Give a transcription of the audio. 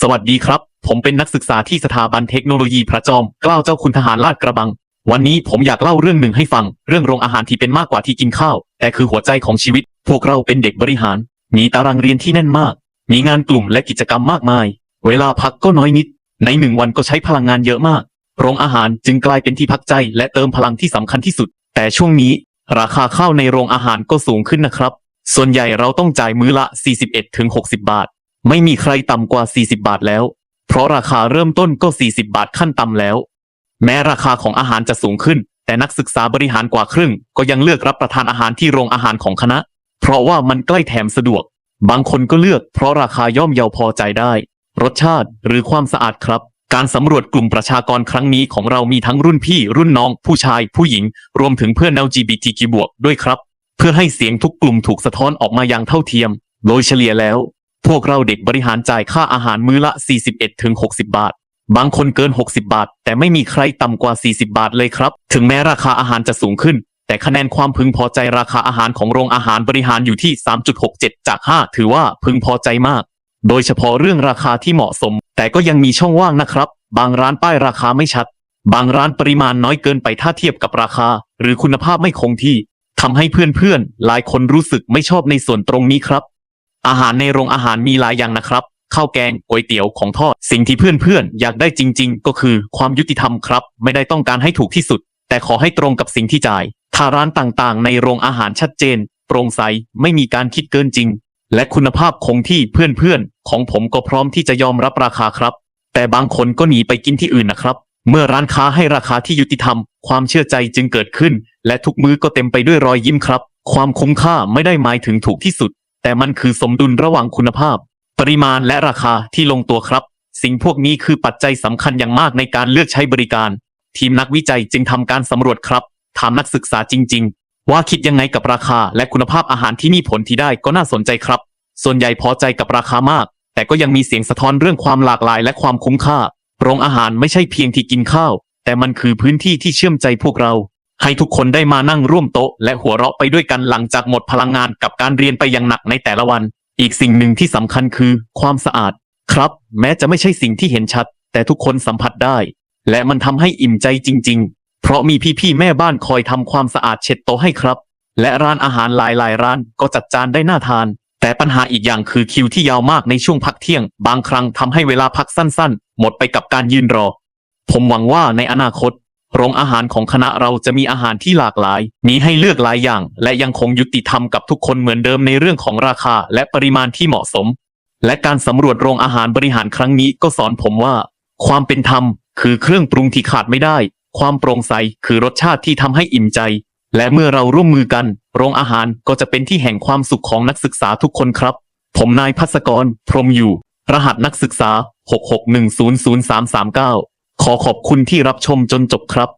สวัสดีครับ ผมเป็นนักศึกษาที่สถาบันเทคโนโลยีพระจอมเกล้าเจ้าคุณทหารลาดกระบัง วันนี้ผมอยากเล่าเรื่องหนึ่งให้ฟัง เรื่องโรงอาหารที่เป็นมากกว่าที่กินข้าว แต่คือหัวใจของชีวิต พวกเราเป็นเด็กบริหาร มีตารางเรียนที่แน่นมาก มีงานกลุ่มและกิจกรรมมากมาย เวลาพักก็น้อยนิด ในหนึ่งวันก็ใช้พลังงานเยอะมาก โรงอาหารจึงกลายเป็นที่พักใจ และเติมพลังที่สำคัญที่สุด แต่ช่วงนี้ ราคาข้าวในโรงอาหารก็สูงขึ้นนะครับ ส่วนใหญ่เราต้องจ่ายมื้อละ 41-60 บาท ไม่มีใครต่ำกว่า 40 บาทแล้ว เพราะราคาเริ่มต้นก็ 40 บาทขั้นต่ำแล้ว แม้ราคาของอาหารจะสูงขึ้น แต่นักศึกษาบริหารกว่าครึ่ง ก็ยังเลือกรับประทานอาหารที่โรงอาหารของคณะ เพราะว่ามันใกล้แถมสะดวก บางคนก็เลือกเพราะราคาย่อมเยาพอใจได้ รสชาติหรือความสะอาดครับ การสำรวจกลุ่มประชากรครั้งนี้ของเรามีทั้งรุ่นพี่ รุ่นน้อง ผู้ชาย ผู้หญิง รวมถึงเพื่อน LGBTQ บวกด้วยครับ เพื่อให้เสียงทุกกลุ่มถูกสะท้อนออกมาอย่างเท่าเทียม โดยเฉลี่ยแล้ว พวกเราเด็กบริหารจ่ายค่าอาหารมื้อละ 41-60 บาท บางคนเกิน 60 บาท แต่ไม่มีใครต่ำกว่า 40 บาทเลยครับ ถึงแม้ราคาอาหารจะสูงขึ้น แต่คะแนนความพึงพอใจราคาอาหารของโรงอาหารบริหารอยู่ที่ 3.67 จาก 5 ถือว่าพึงพอใจมาก โดยเฉพาะเรื่องราคาที่เหมาะสม แต่ก็ยังมีช่องว่างนะครับ บางร้านป้ายราคาไม่ชัด บางร้านปริมาณน้อยเกินไปถ้าเทียบกับราคา หรือคุณภาพไม่คงที่ทำให้เพื่อนๆหลายคนรู้สึกไม่ชอบในส่วนตรงนี้ครับ อาหารในโรงอาหารมีหลายอย่างนะครับ ข้าวแกงก๋วยเตี๋ยวของทอด สิ่งที่เพื่อนๆ อยากได้จริง ๆ ก็คือความยุติธรรมครับ ไม่ได้ต้องการให้ถูกที่สุด แต่ขอให้ตรงกับสิ่งที่จ่าย ถ้าร้านต่างๆ ในโรงอาหารชัดเจน โปร่งใส ไม่มีการคิดเกินจริง และคุณภาพคงที่เพื่อนๆ ของผมก็พร้อมที่จะยอมรับราคาครับ แต่บางคนก็หนีไปกินที่อื่นนะครับ เมื่อร้านค้าให้ราคาที่ยุติธรรม ความเชื่อใจจึงเกิดขึ้น และทุกมื้อก็เต็มไปด้วยรอยยิ้มครับ ความคุ้มค่าไม่ได้หมายถึงถูกที่สุด แต่มันคือสมดุลระหว่างคุณภาพ ปริมาณและราคาที่ลงตัวครับ สิ่งพวกนี้คือปัจจัยสำคัญอย่างมากในการเลือกใช้บริการ ทีมนักวิจัยจึงทำการสำรวจครับถามนักศึกษาจริง ๆ ว่าคิดยังไงกับราคาและคุณภาพอาหารที่มีผลที่ได้ก็น่าสนใจครับ ส่วนใหญ่พอใจกับราคามาก แต่ก็ยังมีเสียงสะท้อนเรื่องความหลากหลายและความคุ้มค่าโรงอาหารไม่ใช่เพียงที่กินข้าว แต่มันคือพื้นที่ที่เชื่อมใจพวกเรา ให้ทุกคนได้มานั่งร่วมโต๊ะและหัวเราะไปด้วยกันหลังจากหมดพลังงานกับการเรียนไปอย่างหนักในแต่ละวัน อีกสิ่งหนึ่งที่สำคัญคือความสะอาด ครับ แม้จะไม่ใช่สิ่งที่เห็นชัด แต่ทุกคนสัมผัสได้ และมันทำให้อิ่มใจจริง ๆ เพราะมีพี่ๆแม่บ้านคอยทำความสะอาดเช็ดโต๊ะให้ครับ และร้านอาหารหลายๆ ร้านก็จัดจานได้น่าทาน แต่ปัญหาอีกอย่างคือคิวที่ยาวมากในช่วงพักเที่ยง บางครั้งทำให้เวลาพักสั้น ๆ หมดไปกับการยืนรอ ผมหวังว่าในอนาคต โรงอาหารของคณะเราจะมีอาหารที่หลากหลาย มีให้เลือกหลายอย่าง และยังคงยุติธรรมกับทุกคนเหมือนเดิมในเรื่องของราคาและปริมาณที่เหมาะสม และการสำรวจโรงอาหารบริหารครั้งนี้ก็สอนผมว่า ความเป็นธรรม คือเครื่องปรุงที่ขาดไม่ได้ ความโปร่งใสคือรสชาติที่ทำให้อิ่มใจ และเมื่อเราร่วมมือกัน โรงอาหารก็จะเป็นที่แห่งความสุขของนักศึกษาทุกคนครับ ผมนายพัศกร พรมอยู่ รหัสนักศึกษา 661003339 ขอขอบคุณที่รับชมจนจบครับ